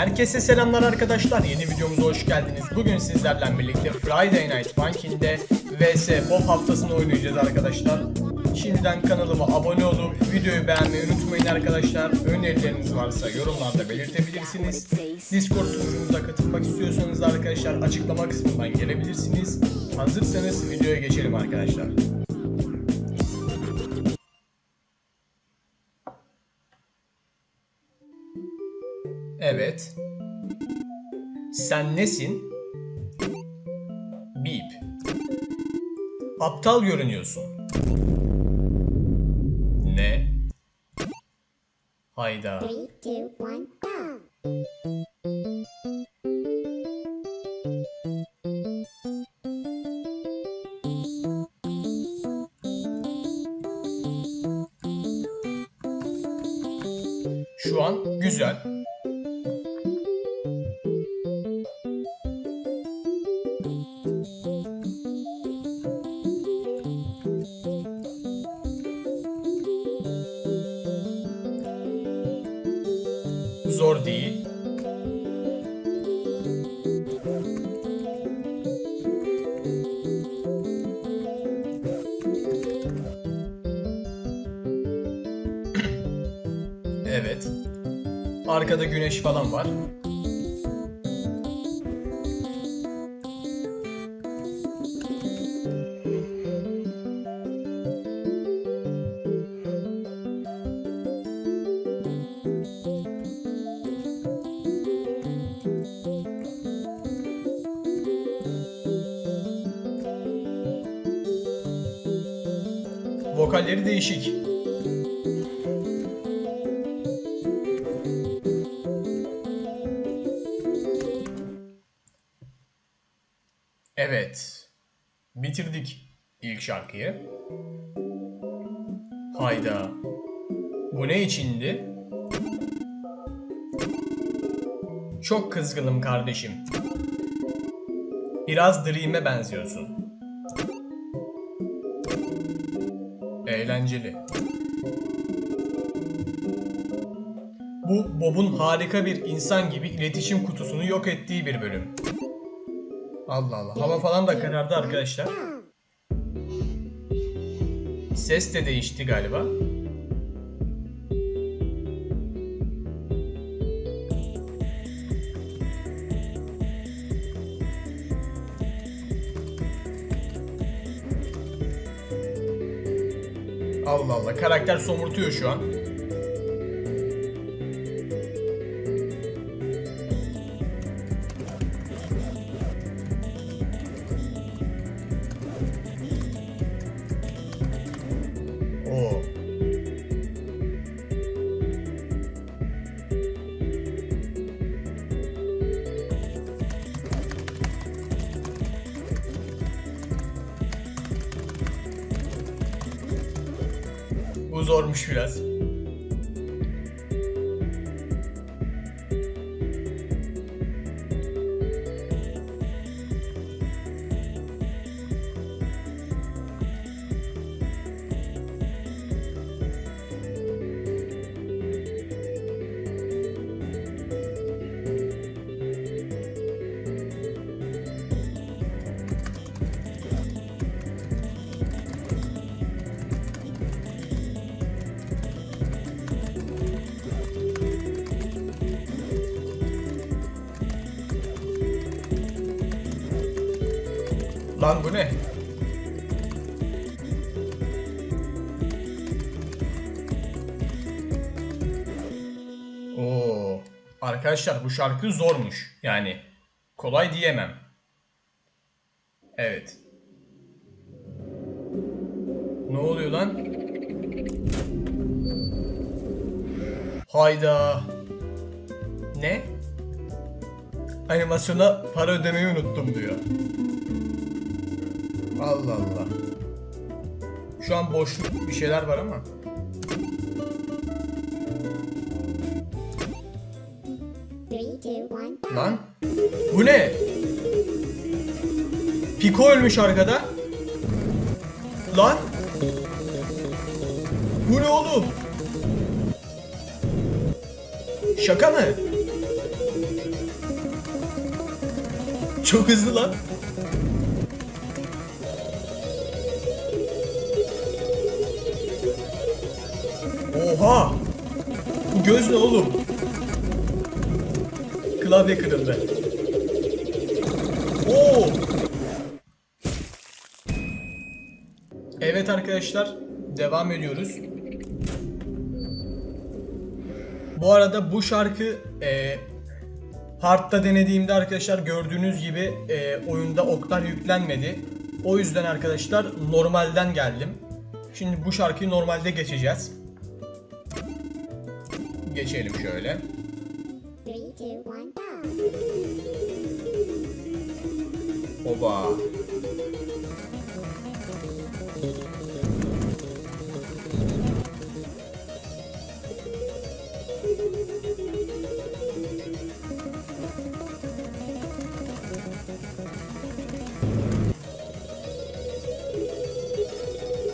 Herkese selamlar arkadaşlar. Yeni videomuza hoş geldiniz. Bugün sizlerle birlikte Friday Night Funkin'de VS Pop haftasını oynayacağız arkadaşlar. Şimdiden kanalıma abone olup videoyu beğenmeyi unutmayın arkadaşlar. Önerileriniz varsa yorumlarda belirtebilirsiniz. Discord sunucumuza katılmak istiyorsanız da arkadaşlar açıklama kısmından gelebilirsiniz. Hazırsanız videoya geçelim arkadaşlar. Evet. Sen nesin? Bip. Aptal görünüyorsun. Ne? Hayda. Three, two, one, go! Şu an güzel. Arkada güneş falan var. Vokalleri değişik. Şarkıyı. Hayda. Bu ne içindi? Çok kızgınım kardeşim. Biraz Dream'e benziyorsun. Eğlenceli. Bu Bob'un harika bir insan gibi iletişim kutusunu yok ettiği bir bölüm. Allah Allah. Hava falan da karardı arkadaşlar. Ses de değişti galiba. Allah Allah. Karakter somurtuyor şu an. Oo. Bu zormuş biraz. Lan bu ne? Oo. Arkadaşlar bu şarkı zormuş. Yani kolay diyemem. Evet. Ne oluyor lan? Hayda. Ne? Animasyona para ödemeyi unuttum diyor. Allah Allah. Şu an boşluk bir şeyler var ama. Lan. Bu ne? Piko ölmüş arkada. Lan. Bu ne oğlum? Şaka mı? Çok hızlı lan. Oha! Bu göz ne oğlum? Klavye kırıldı. Oo! Evet arkadaşlar, devam ediyoruz. Bu arada bu şarkı e, Hard'da denediğimde arkadaşlar gördüğünüz gibi e, oyunda oklar yüklenmedi. O yüzden arkadaşlar normalden geldim. Şimdi bu şarkıyı normalde geçeceğiz. Geçelim şöyle. Oba.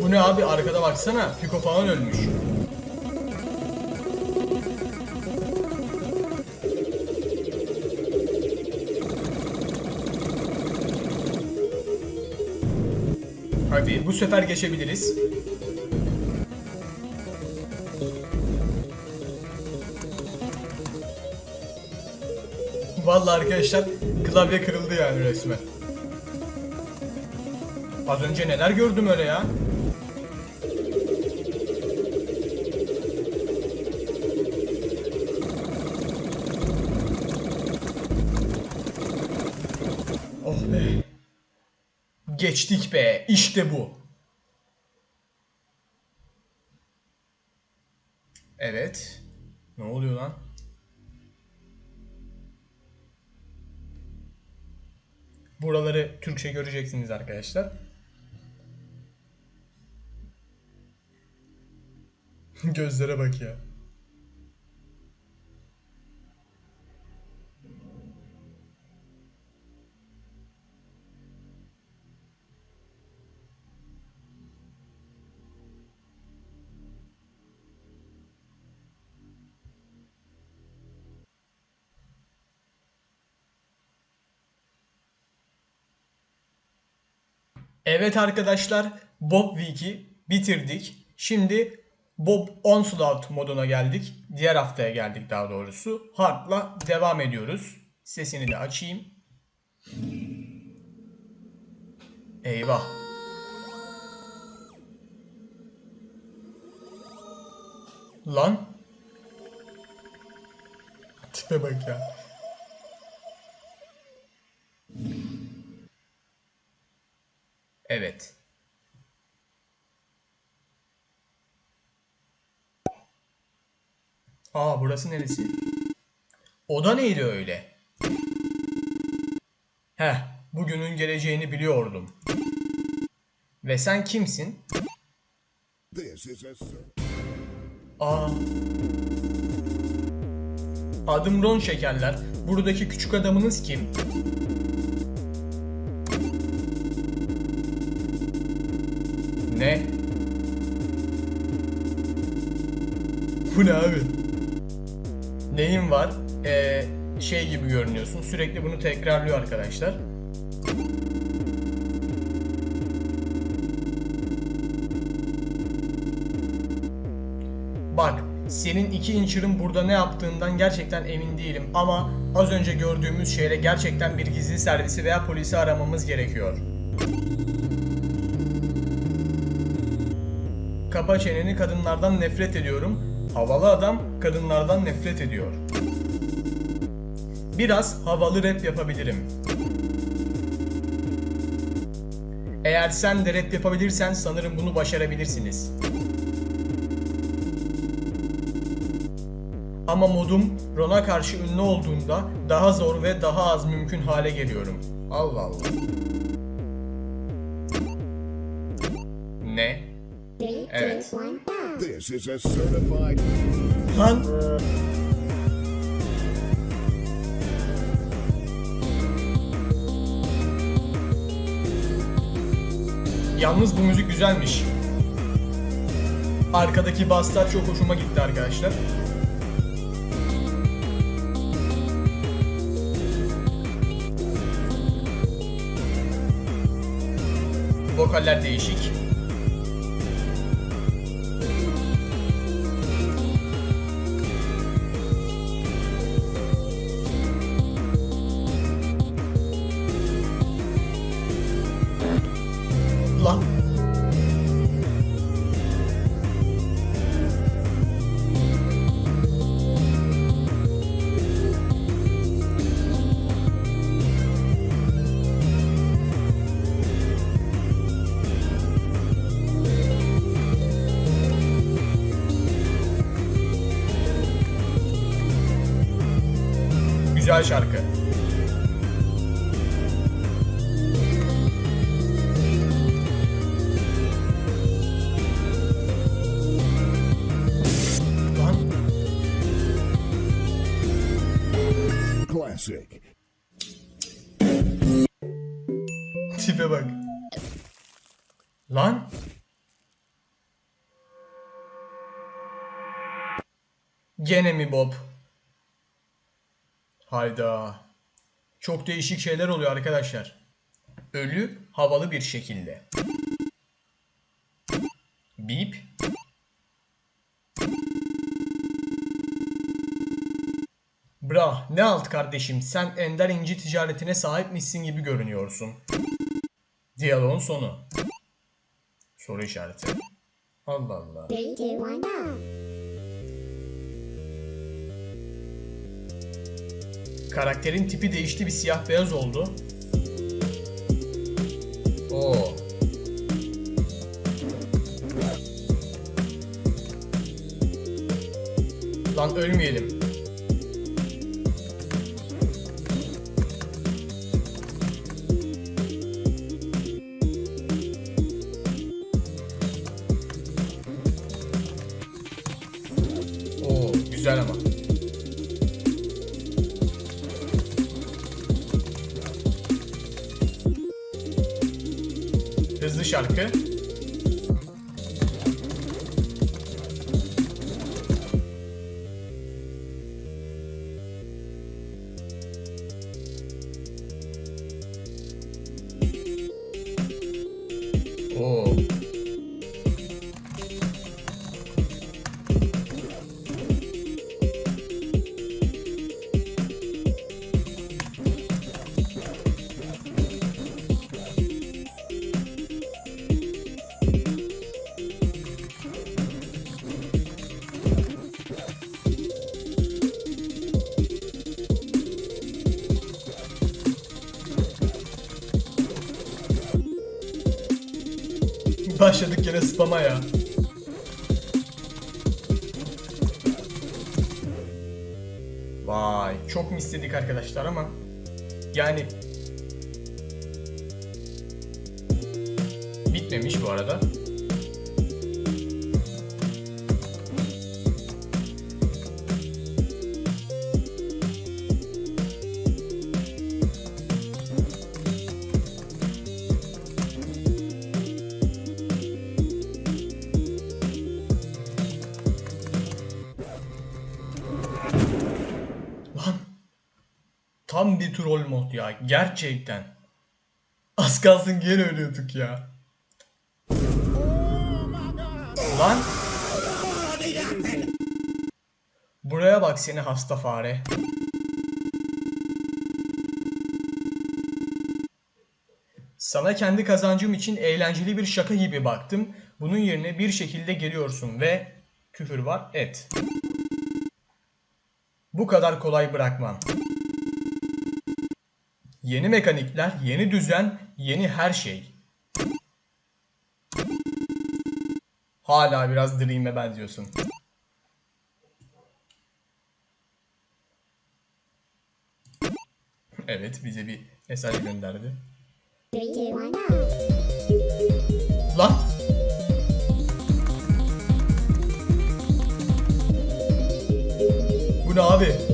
Bu ne abi arkada baksana Piko falan ölmüş. Hadi bu sefer geçebiliriz. Vallahi arkadaşlar klavye kırıldı yani resmen. Az önce neler gördüm öyle ya? Geçtik be. İşte bu. Evet. Ne oluyor lan? Buraları Türkçe göreceksiniz arkadaşlar. Gözlere bak ya. Evet arkadaşlar, Bob Week'i bitirdik. Şimdi Bob Onslaught moduna geldik. Diğer haftaya geldik daha doğrusu. Hard'la devam ediyoruz. Sesini de açayım. Eyvah. Lan. Tipe bak ya. Evet. Aa burası neresi? Oda neydi öyle? Heh, bugünün geleceğini biliyordum. Ve sen kimsin? Aa. Adım Ron Şekerler. Buradaki küçük adamınız kim? Ne? Bu ne abi? Neyin var? Ee, şey gibi görünüyorsun. Sürekli bunu tekrarlıyor arkadaşlar. Bak, senin iki inçırın burada ne yaptığından gerçekten emin değilim ama az önce gördüğümüz şeyle gerçekten bir gizli servisi veya polisi aramamız gerekiyor. Kapa çeneni kadınlardan nefret ediyorum. Havalı adam kadınlardan nefret ediyor. Biraz havalı rap yapabilirim. Eğer sen de rap yapabilirsen sanırım bunu başarabilirsiniz. Ama modum Ron'a karşı ünlü olduğunda daha zor ve daha az mümkün hale geliyorum. Allah Allah. Ne? Evet. This is a certified... Lan. Yalnız bu müzik güzelmiş. Arkadaki basslar çok hoşuma gitti arkadaşlar. Vokaller değişik. Tipe bak. Lan. Gene mi Bob? Hayda. Çok değişik şeyler oluyor arkadaşlar. Ölü havalı bir şekilde. Bip. Bra, ne alt kardeşim sen ender inci ticaretine sahipmişsin gibi görünüyorsun. Diyaloğun sonu. Soru işareti. Allah Allah. Karakterin tipi değişti bir siyah beyaz oldu. Oo. Lan ölmeyelim. Başladık yine spama ya. Vay çok mu istedik arkadaşlar ama yani tam bir troll mod ya gerçekten. Az kalsın gene ölüyorduk ya. Lan. Buraya bak seni hasta fare. Sana kendi kazancım için eğlenceli bir şaka gibi baktım. Bunun yerine bir şekilde geliyorsun ve küfür var et. Bu kadar kolay bırakmam. Yeni mekanikler, yeni düzen, yeni her şey. Hala biraz Dream'e benziyorsun. Evet, bize bir mesaj gönderdi. Lan! Bu ne abi?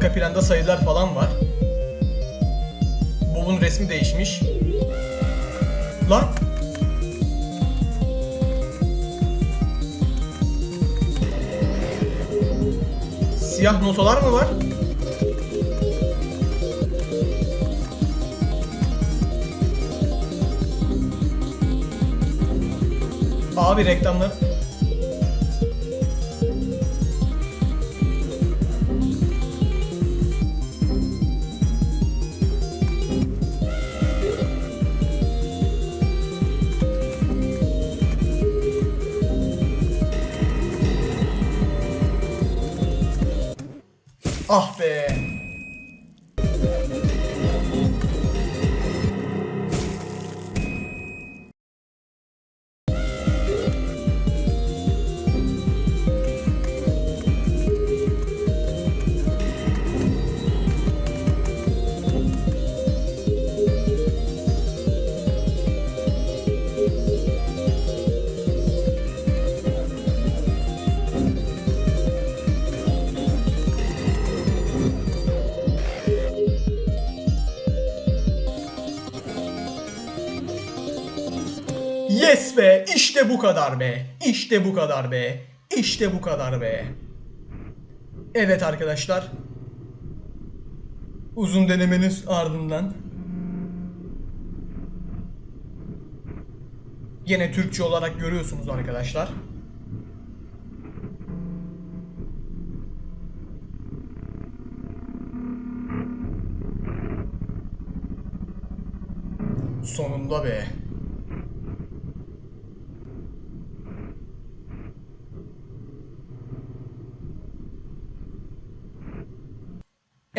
Arka planda sayılar falan var. Bob'un resmi değişmiş. Lan! Siyah notalar mı var? Abi reklamlar it. Kadar be! İşte bu kadar be! İşte bu kadar be! Evet arkadaşlar. Uzun denemeniz ardından Yine Türkçe olarak görüyorsunuz arkadaşlar. Sonunda be.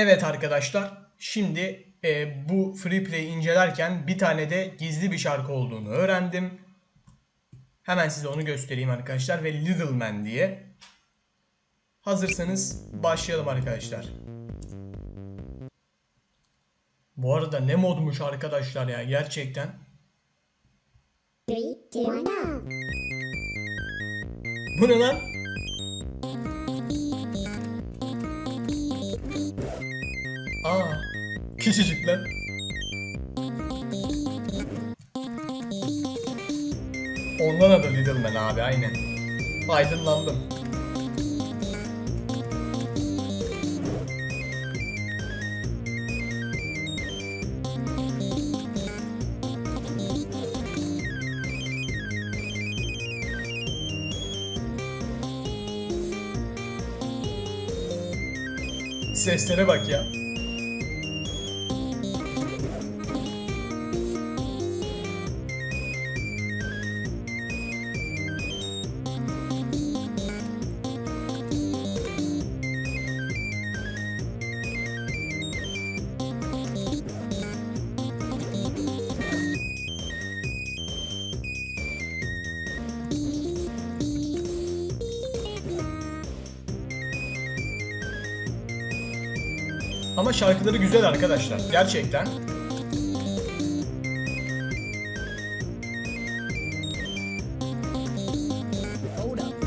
Evet arkadaşlar, şimdi e, bu free play incelerken bir tane de gizli bir şarkı olduğunu öğrendim. Hemen size onu göstereyim arkadaşlar ve Little Man diye. Hazırsanız başlayalım arkadaşlar. Bu arada ne modmuş arkadaşlar ya gerçekten. Three, two, one, go. Bu ne lan? Küçücük lan. Ondan adı Little Man abi aynen. Aydınlandım. Seslere bak ya. Ama şarkıları güzel arkadaşlar. Gerçekten. Hold up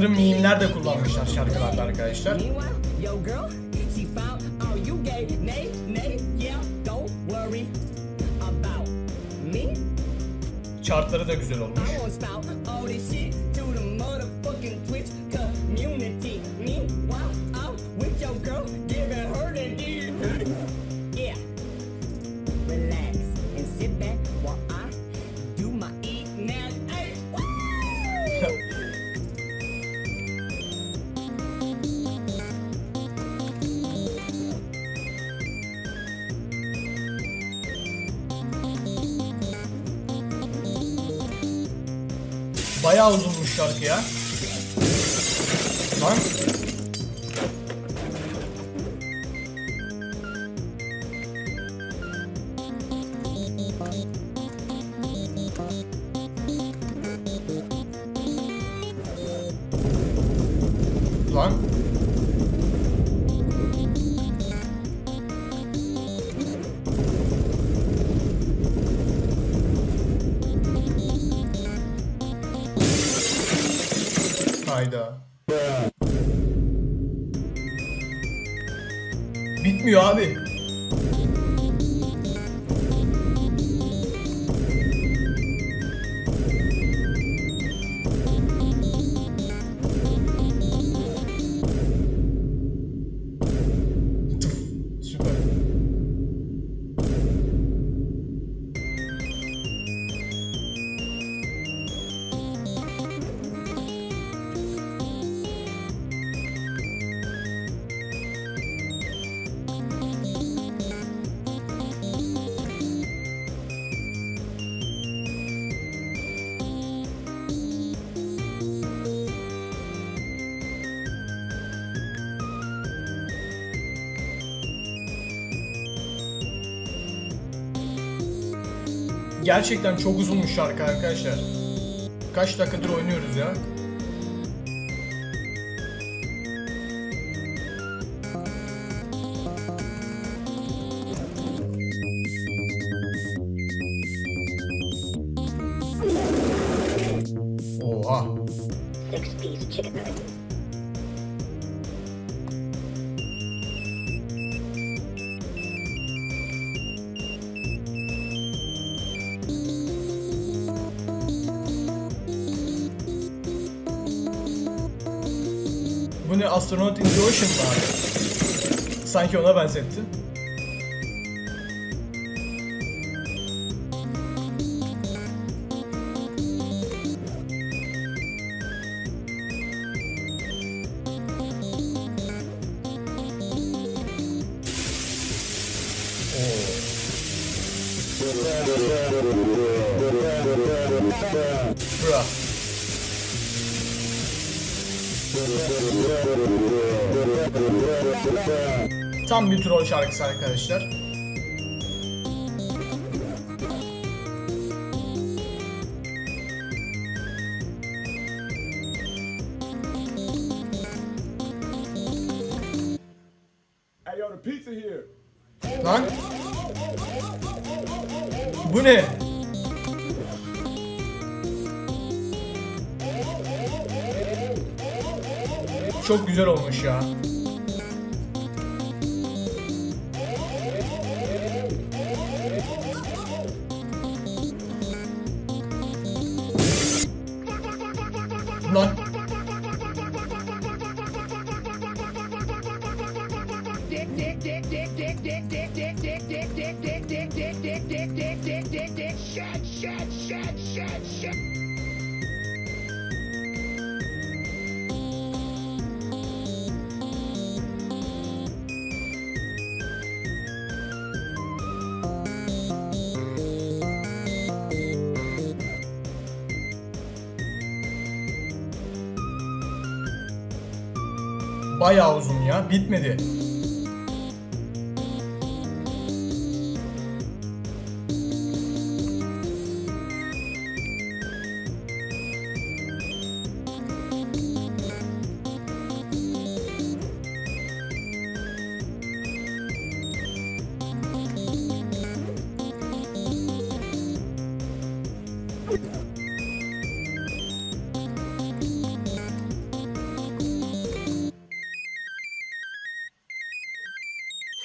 Sanırım mimler de kullanmışlar şarkılarda arkadaşlar. Meanwhile, your girl, she Bayağı uzunmuş şarkı ya. Lan. Gerçekten çok uzunmuş şarkı arkadaşlar. Kaç dakikadır oynuyoruz ya. Ne Astronaut in the Ocean abi? Sanki ona benzetti. Tam bir troll şarkısı arkadaşlar. Hey, yo, the pizza here. Lan. Bu ne? Çok güzel olmuş ya. Bayağı uzun ya. Bitmedi.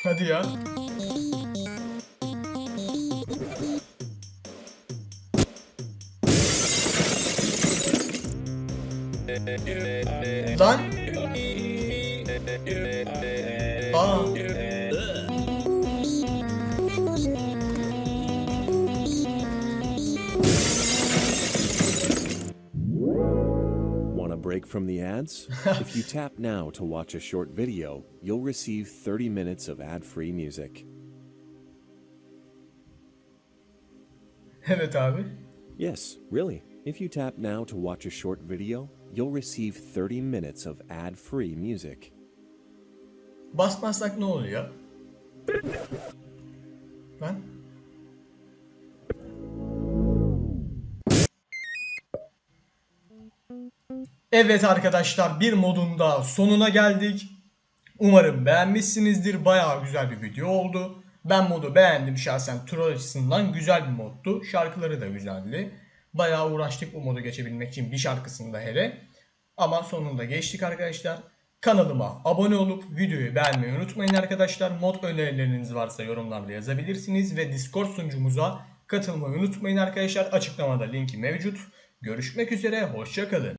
Hadi ya. Lan. From the ads? if you tap now to watch a short video, you'll receive 30 minutes of ad free music. Evet abi. Yes, really. If you tap now to watch a short video, you'll receive 30 minutes of ad free music. Basmazsak ne oluyor? Lan. Evet arkadaşlar bir modun daha sonuna geldik. Umarım beğenmişsinizdir. Bayağı güzel bir video oldu. Ben modu beğendim şahsen. Troll açısından güzel bir moddu. Şarkıları da güzeldi. Bayağı uğraştık bu modu geçebilmek için bir şarkısında hele. Ama sonunda geçtik arkadaşlar. Kanalıma abone olup videoyu beğenmeyi unutmayın arkadaşlar. Mod önerileriniz varsa yorumlarda yazabilirsiniz. Ve Discord sunucumuza katılmayı unutmayın arkadaşlar. Açıklamada linki mevcut. Görüşmek üzere, hoşçakalın.